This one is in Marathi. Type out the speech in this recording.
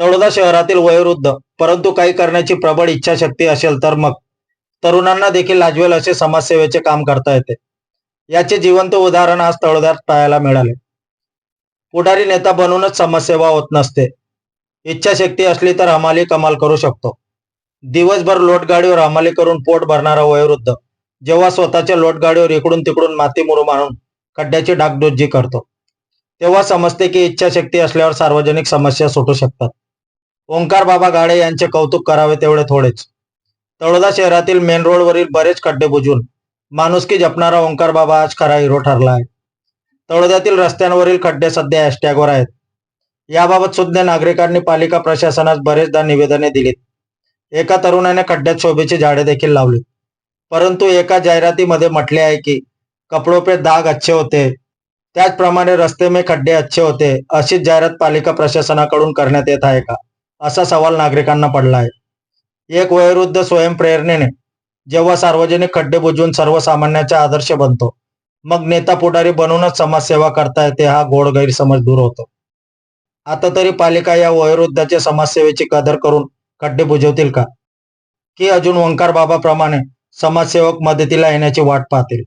तळोदा शहरातील वयोवृद्ध परंतु काही करण्याची प्रबळ इच्छाशक्ती असेल तर मग? तरुणांना देखील लाजवेल असे समाजसेवेचे काम करता येते. याचे जिवंत उदाहरण आज तळोद्यात पाहायला मिळाले. पुढारी नेता बनूनच समाजसेवा होत नसते. इच्छाशक्ती असली तर हमाली कमाल करू शकतो. दिवसभर लोटगाडीवर हमाली करून पोट भरणारा वयोवृद्ध जेव्हा स्वतःच्या लोटगाडीवर इकडून तिकडून माती मुरू मारून खड्ड्याची डागडुजी करतो तेव्हा समजते की इच्छाशक्ती असल्यावर सार्वजनिक समस्या सुटू शकतात. ओंकार बाबा गाडे यांचे कौतुक करावे तेवढे थोडेच. तळोदा शहरातील मेन रोडवरील बरेच खड्डे बुजून माणुसकी जपणारा ओंकार बाबा आज खरा हिरो ठरला आहे. तळोद्यातील रस्त्यांवरील खड्डे सध्या हॅशटॅगवर आहेत. याबाबत सुद्धा नागरिकांनी पालिका प्रशासनास बरेचदा निवेदने दिलीत. एका तरुणाने खड्ड्यात शोभेची झाडे देखील लावली परंतु एका जाहिरातीमध्ये म्हटले आहे की कपडो पे दाग अच्छे होते. त्याचप्रमाणे रस्ते मे खड्डे अच्छे होते अशीच जाहिरात पालिका प्रशासनाकडून करण्यात येत आहे का? असा सवाल नागरिकांना पडला आहे एक वयोवृद्ध स्वयंप्रेरणेने जेव्हा सार्वजनिक खड्डे बुजवून सर्वसामान्याचा आदर्श बनतो मग नेता पुढारी बनूनच समाजसेवा करता येते हा गोड गैरसमज दूर होतो. आता तरी पालिका या वयोवृद्धाच्या समाजसेवेची कदर करून खड्डे बुजवतील का? की अजून ओंकार बाबाप्रमाणे समाजसेवक मदतीला येण्याची वाट पाहतील?